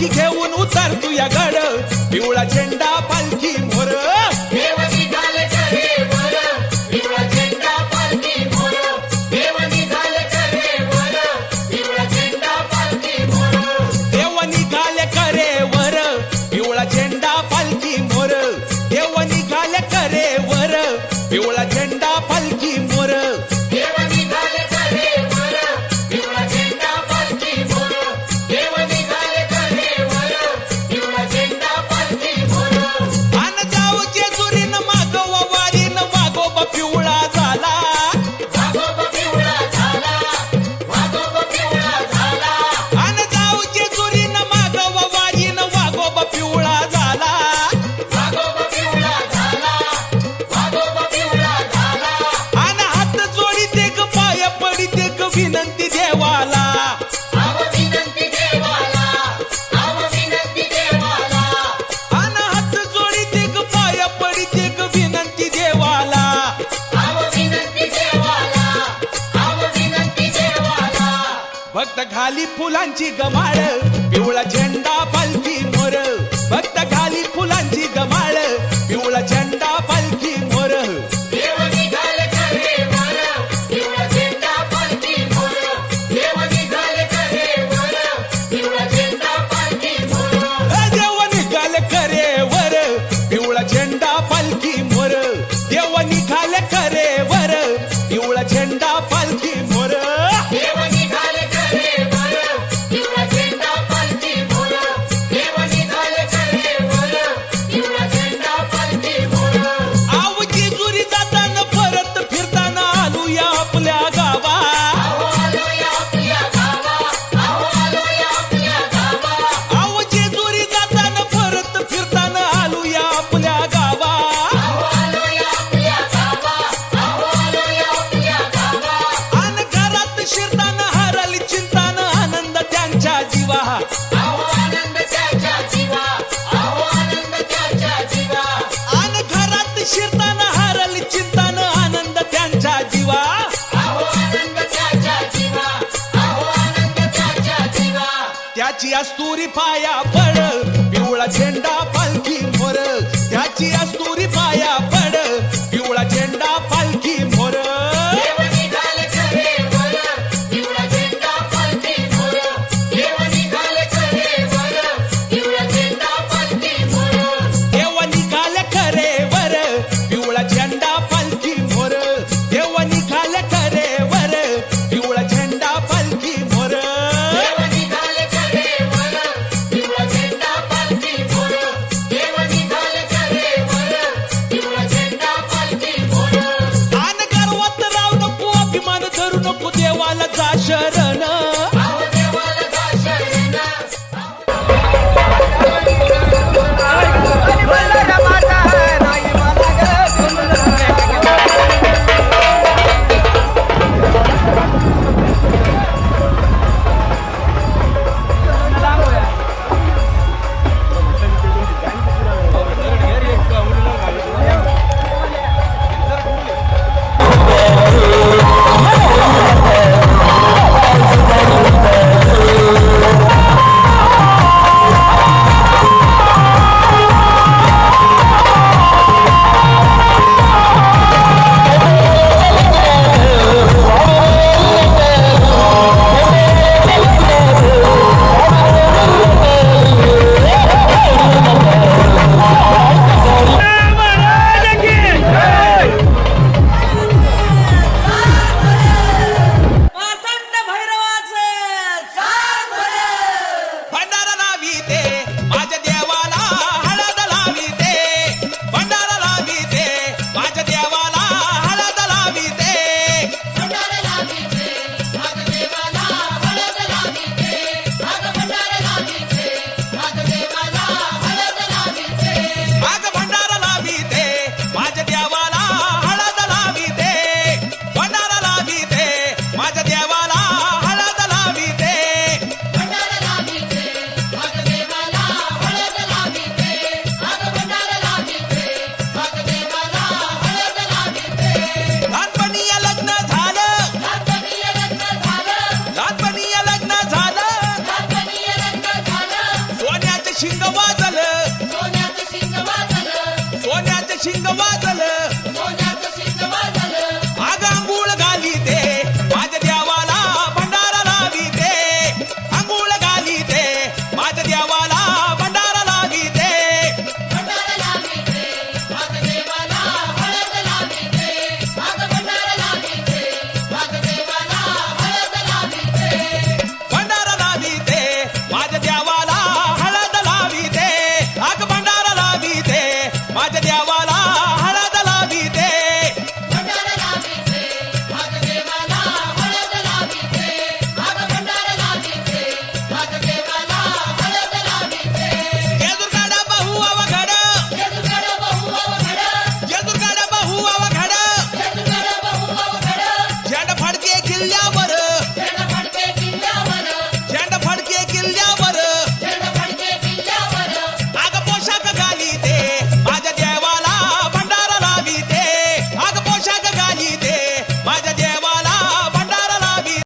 पालखी घेऊन उतरतू या गड. पिवळा झेंडा पालखी मोर. खाली फुलांची गमाळ पिवळा झेंडा त्याची अस्तुरी पाया पळ पिवळा झेंडा पालखी मोर. त्याची अस्तुरी पाया पळ शर माझ्या देवाला